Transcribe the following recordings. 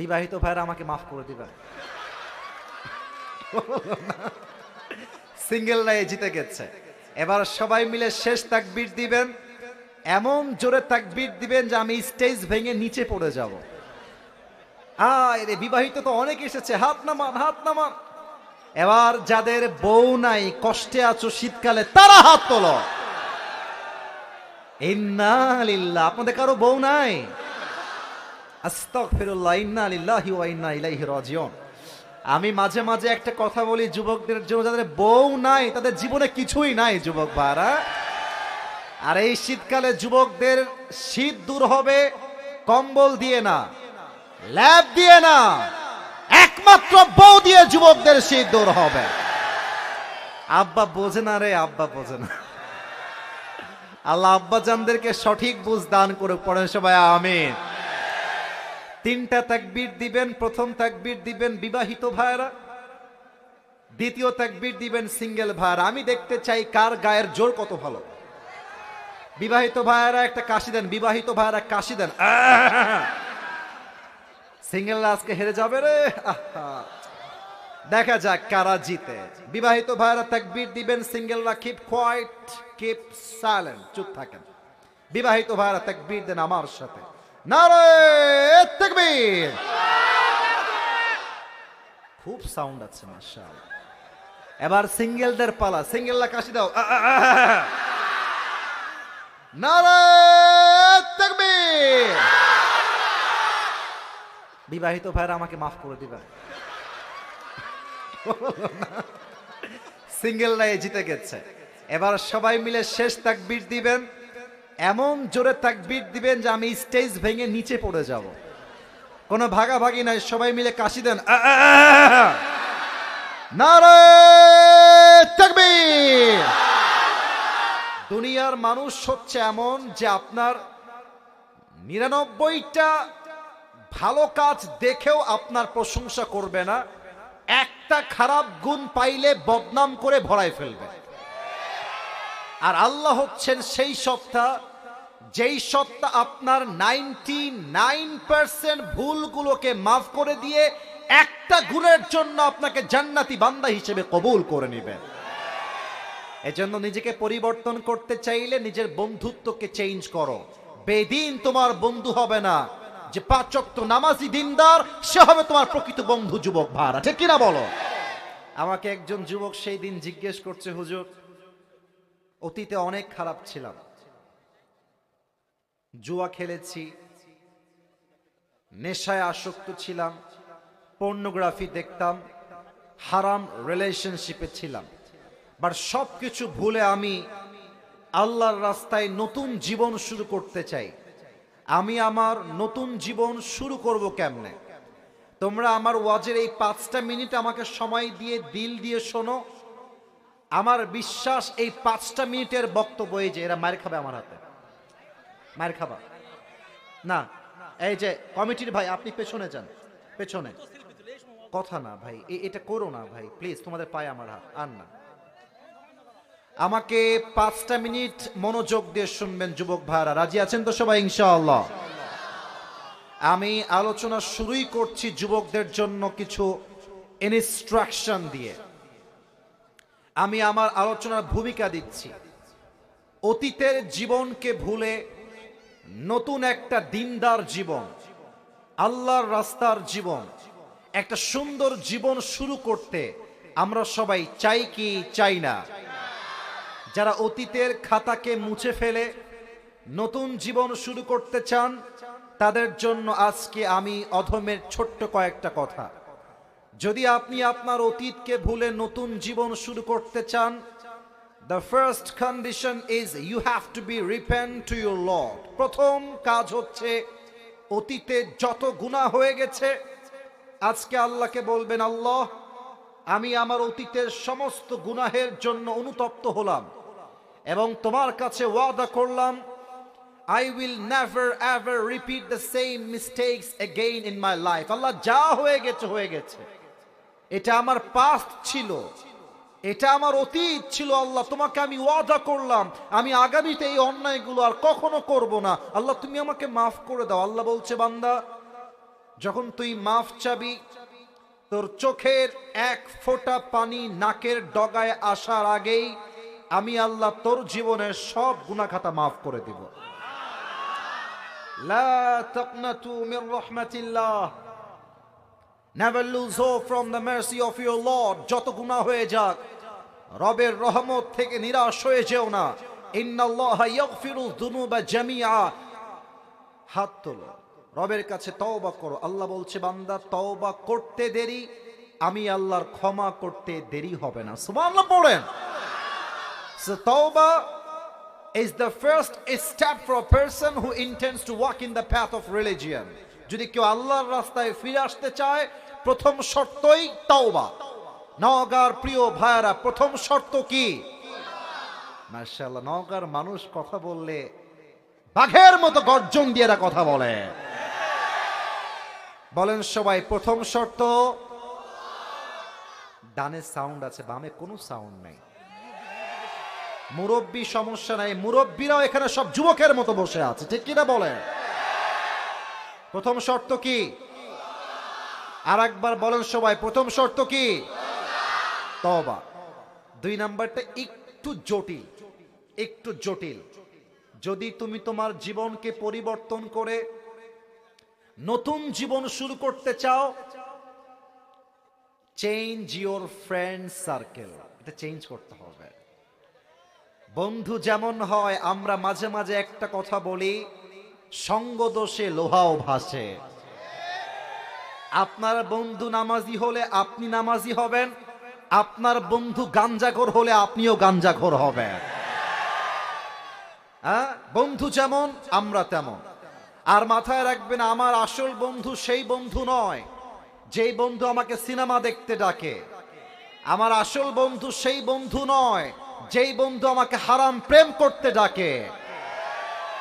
বিবাহিত ভাইরা আমাকে মাফ করে দিবেন সিঙ্গেলরাই জিতে গেছে। এবার সবাই মিলে শেষ তাকবীর দিবেন। এমন জোরে তাকবীর দিবেন যে আমি স্টেজ ভেঙে নিচে পড়ে যাব। আয় রে, বিবাহিত তো অনেক এসেছে। হাত নামান হাত নামান। এবার যাদের বউ নাই, কষ্টে আছো শীতকালে, তারা হাত তোলো। ইন্না আপনাদের কারও বউ নাই? আমি মাঝে মাঝে একটা কথা বলি, যুবকদের জন্য যাদের বউ নাই, তাদের জীবনে কিছুই নাই, যুবক ভাড়া আর এই শীতকালে যুবকদের শীত দূর হবে, কম্বল দিয়ে না, ল্যাব দিয়ে না, একমাত্র বউ দিয়ে যুবকদের শীত দূর হবে। আব্বা বোঝে না রে, আব্বা বোঝে না। আল্লাহ আব্বা জানদেরকে সঠিক বুঝ দান করে পড়েন সবাই, আমিন। তিনটা তাকবীর দিবেন, প্রথম তাকবীর দিবেন বিবাহিত ভাইরা দ্বিতীয় তাকবীর দিবেন সিঙ্গেল ভাইরা আমি দেখতে চাই কার গায়ের জোর কত ভালো। বিবাহিত ভাইরা একটা কাশি দেন, বিবাহিত ভাইরা কাশি দেন। সিঙ্গেল আজকে হেরে যাবে রে। দেখা যাক কারা জিতে। বিবাহিত ভাইরা তাকবীর দিবেন সিঙ্গেলরা কিপ কোয়াইট কিপ সাইলেন্ট চুপ থাকেন। বিবাহিত ভাইরা তাকবীর দেন আমার সাথে। নারে তাকবীর খুব সাউন্ড আছে মাশাআল্লাহ। এবার সিঙ্গেলদের পালা। সিঙ্গেলরা কাশি দাও। আ, আ, আ, আ। নারে তাকবীর বিবাহিত ভাইরা আমাকে মাফ করে দিবেন সিঙ্গেলরাই জিতে গেছে। এবার সবাই মিলে শেষ তাকবীর দিবেন। এমন জোরে তাকবীর দিবেন যে আমি স্টেজ ভেঙে নিচে পড়ে যাব। কোনো ভাগাভাগি নাই, সবাই মিলে কাশি দেন। দুনিয়ার মানুষ হচ্ছে এমন যে আপনার নিরানব্বইটা ভালো কাজ দেখেও আপনার প্রশংসা করবে না, একটা খারাপ গুণ পাইলে বদনাম করে ভরায় ফেলবে। আর আল্লাহ হচ্ছেন সেই সত্তা, যেই সত্তা আপনার নাইনটি নাইন পার্সেন্ট ভুলগুলোকে মাফ করে দিয়ে একটা গুণের জন্য আপনাকে জান্নাতি বান্দা হিসেবে কবুল করে নেবেন। এজন্য নিজেকে পরিবর্তন করতে চাইলে নিজের বন্ধুত্বকে চেঞ্জ করো। বেদিন তোমার বন্ধু হবে না, যে পাচক তো নামাজি দিনদার, সে হবে তোমার প্রকৃত বন্ধু যুবক ভাড়া। ঠিক কিনা বলো? আমাকে একজন যুবক সেই দিন জিজ্ঞেস করছে, হুজুর অতীতে অনেক খারাপ ছিলাম। জুয়া খেলেছি, নেশায় আসক্ত ছিলাম পর্নোগ্রাফি দেখতাম, হারাম রিলেশনশিপে ছিলাম। বাট সব কিছু ভুলে আমি আল্লাহর রাস্তায় নতুন জীবন শুরু করতে চাই। আমি আমার নতুন জীবন শুরু করব কেমনে? তোমরা আমার ওয়াজের এই পাঁচটা মিনিট আমাকে সময় দিয়ে, দিল দিয়ে শোনো। আমার বিশ্বাস এই পাঁচটা মিনিটের বক্তব্য এই যে, এরা মার খাবে আমার হাতে। মার খাবা? না, এই যে, কমিটির ভাই, আপনি পেছনে যান, পেছনে। কথা না ভাই এটা করো না ভাই, প্লিজ, তোমাদের পায়ে আমার হাত, আর না। আমাকে পাঁচটা মিনিট মনোযোগ দিয়ে শুনবেন, যুবক ভাইরা। রাজি আছেন তো সবাই, ইনশাআল্লাহ? আমি আলোচনা শুরুই করছি যুবকদের জন্য কিছু ইনস্ট্রাকশন দিয়ে। আমি আমার আলোচনার ভূমিকা দিচ্ছি। অতীতের জীবনকে ভুলে নতুন একটা দিনদার জীবন, আল্লাহর রাস্তার জীবন, একটা সুন্দর জীবন শুরু করতে আমরা সবাই চাই কি চাই না। যারা অতীতের খাতাকে মুছে ফেলে নতুন জীবন শুরু করতে চান, তাদের জন্য আজকে আমি অধমের ছোট্ট কয়েকটা কথা। যদি আপনি আপনার অতীতকে ভুলে নতুন জীবন শুরু করতে চান the first condition is you have to be repent to your lord প্রথম কাজ হচ্ছে অতীতে যত গুণা হয়ে গেছে, আজকে আল্লাহকে বলবেন, আল্লাহ, আমি আমার অতীতের সমস্ত গুনাহের জন্য অনুতপ্ত হলাম এবং তোমার কাছে ওয়াদা করলাম I will never ever repeat the same mistakes again in my life আল্লাহ, যা হয়ে গেছে হয়ে গেছে। এটা আমার পাস্ট ছিল। এটা আমার অতীত ছিল, আল্লাহ, তোমাকে আমি ওয়াদা করলাম। আমি আগামীতে এই অন্যায়গুলো আর কখনো করব না। আল্লাহ, তুমি আমাকে মাফ করে দাও। আল্লাহ বলছে, বান্দা, যখন তুই মাফ চাবি, তোর চোখের এক ফোঁটা পানি নাকের ডগায় আসার আগেই আমি আল্লাহ তোর জীবনের সব গুনাখাতা মাফ করে দিব। লা তাকনাতু Mir রাহমাতিল্লাহ। Never lose hope from the mercy of your Lord. যত গুনাহ হয়ে যাক, রবের রহমত থেকে নিরাশ হয়ে যেও না। ইন্নাল্লাহা ইয়াগফিরু যুনুবা জামিআ। হাত তোলো। রবের কাছে তওবা করো। আল্লাহ বলছে, বান্দা, তওবা করতে দেরি, আমি আল্লাহর ক্ষমা করতে দেরি হবে না। সুবহানাল্লাহ পড়েন। So tawbah is the first step for a person who intends to walk in the path of religion. যদি কেউ আল্লাহর রাস্তায় ফিরে আসতে চায় প্রথম শর্তই তাওবা। নওগাঁর প্রিয় ভাইরা প্রথম শর্ত কি? মার্শাল্লাহ মানুষ কথা বললে বাঘের মতো গর্জন দিয়ে কথা বলে। বলেন সবাই, প্রথম শর্ত, ডানে সাউন্ড আছে, বামে কোনো সাউন্ড নেই। মুরব্বী সমস্যা নাই, মুরব্বীরাও এখানে সব যুবকের মতো বসে আছে, ঠিক কিনা বলে প্রথম শর্ত কি? আর একবার বলেন সবাই, প্রথম শর্ত কি? তবা দুই নাম্বারটা একটু জটিল একটু জটিল। যদি তুমি তোমার জীবনকে পরিবর্তন করে নতুন জীবন শুরু করতে চাও চেঞ্জ ইওর ফ্রেন্ড সার্কেল এটা চেঞ্জ করতে হবে। বন্ধু যেমন হয়, আমরা মাঝে মাঝে একটা কথা বলি, সঙ্গদোষে লোহাও ভাসে। আপনার বন্ধু নামাজি হলে আপনি নামাজি হবেন, আপনার বন্ধু গাঞ্জাখোর হলে আপনিও গাঞ্জাখোর হবেন। হ্যাঁ? বন্ধু যেমন, আমরা তেমন। আর মাথায় রাখবেন, আমার আসল বন্ধু সেই বন্ধু নয়, যেই বন্ধু আমাকে সিনেমা দেখতে ডাকে। আমার আসল বন্ধু সেই বন্ধু নয়, যেই বন্ধু আমাকে হারাম প্রেম করতে ডাকে।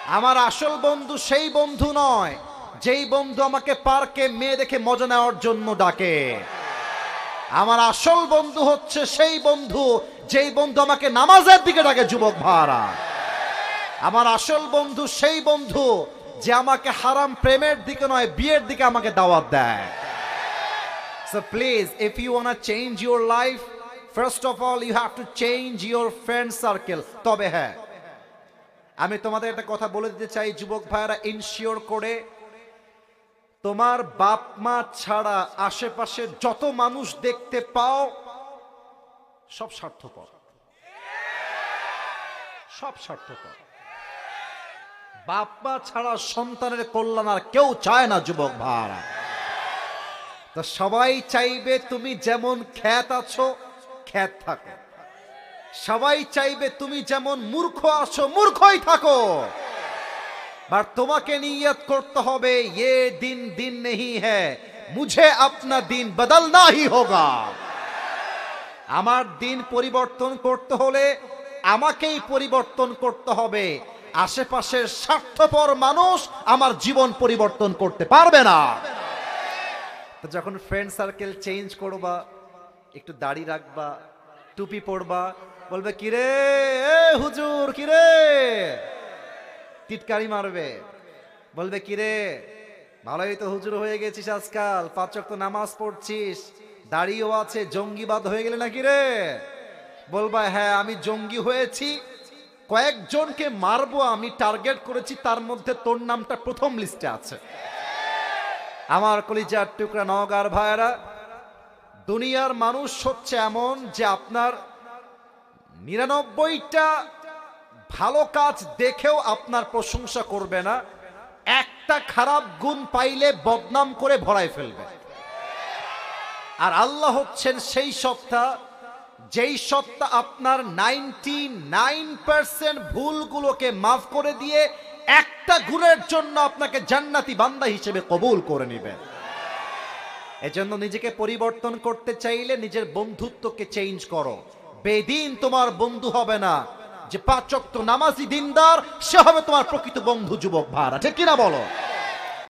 আমার আসল বন্ধু সেই বন্ধু নয় যেই বন্ধু আমাকে পার্কে মেয়ে দেখে মজা নেওয়ার জন্য ডাকে। আমার আসল বন্ধু হচ্ছে সেই বন্ধু যেই বন্ধু আমাকে নামাজের দিকে ডাকে যুবক ভাড়া আমার আসল বন্ধু সেই বন্ধু যে আমাকে হারাম প্রেমের দিকে নয় বিয়ের দিকে আমাকে দাওয়াত দেয়। Please, if you want to change your life, first of all, you have to change your friend circle. তবে হ্যাঁ আমি তোমাদের একটা কথা বলে দিতে চাই যুবক ভাইয়েরা ইনশিওর করে তোমার বাপ মা ছাড়া আশেপাশে যত মানুষ দেখতে পাও, সব স্বার্থপর। সব স্বার্থপর। বাপ মা ছাড়া সন্তানের কল্যাণ আর কেউ চায় না, যুবক ভাড়া তো সবাই চাইবে তুমি যেমন খ্যাত আছো, খ্যাত থাকো। সবাই চাইবে তুমি যেমন মূর্খ আছো, মূর্খই থাকো। আর তোমাকে নিয়ত করতে হবে ये दिन दिन नहीं है मुझे अपना दिन बदलना ही होगा আমার দিন পরিবর্তন করতে হলে আমাকেই পরিবর্তন করতে হবে আশেপাশের স্বার্থপর মানুষ আমার জীবন পরিবর্তন করতে পারবে না তো যখন ফ্রেন্ড সার্কেল চেঞ্জ করবা একটু দাড়ি রাখবা টুপি পরবা বলবে কিরে এ হুজুর কিরে টিটকারি মারবে। বলবে, কিরে, ভালোই তো হুজুর হয়ে গেছিস আজকাল, পাঁচ ওয়াক্ত নামাজ পড়ছিস দাড়িও আছে, জঙ্গিবাদ হয়ে গেলে নাকি রে? বলবা হ্যাঁ আমি জঙ্গি হয়েছি, কয়েকজনকে মারবো, আমি টার্গেট করেছি, তার মধ্যে তোর নামটা প্রথম লিস্টে আছে। আমার কলিজার টুকরা নওগার ভাইরা দুনিয়ার মানুষ হচ্ছে এমন যে আপনার নিরানব্বইটা ভালো কাজ দেখেও আপনার প্রশংসা করবে না। একটা খারাপ গুণ পাইলে বদনাম করে ভরায় ফেলবে। আর আল্লাহ হচ্ছেন সেই সত্তা, যেই সত্তা আপনার নাইনটি নাইন পার্সেন্ট ভুলগুলোকে মাফ করে দিয়ে একটা গুণের জন্য আপনাকে জান্নাতি বান্দা হিসেবে কবুল করে নেবেন এজন্য নিজেকে পরিবর্তন করতে চাইলে নিজের বন্ধুত্বকে চেঞ্জ করো। বেদিন তোমার বন্ধু হবে না। যে পাঁচক্ত নামাজি দিনদার সে হবে তোমার প্রকৃত বন্ধু যুবক ভাড়া। ঠিক কিনা বলো?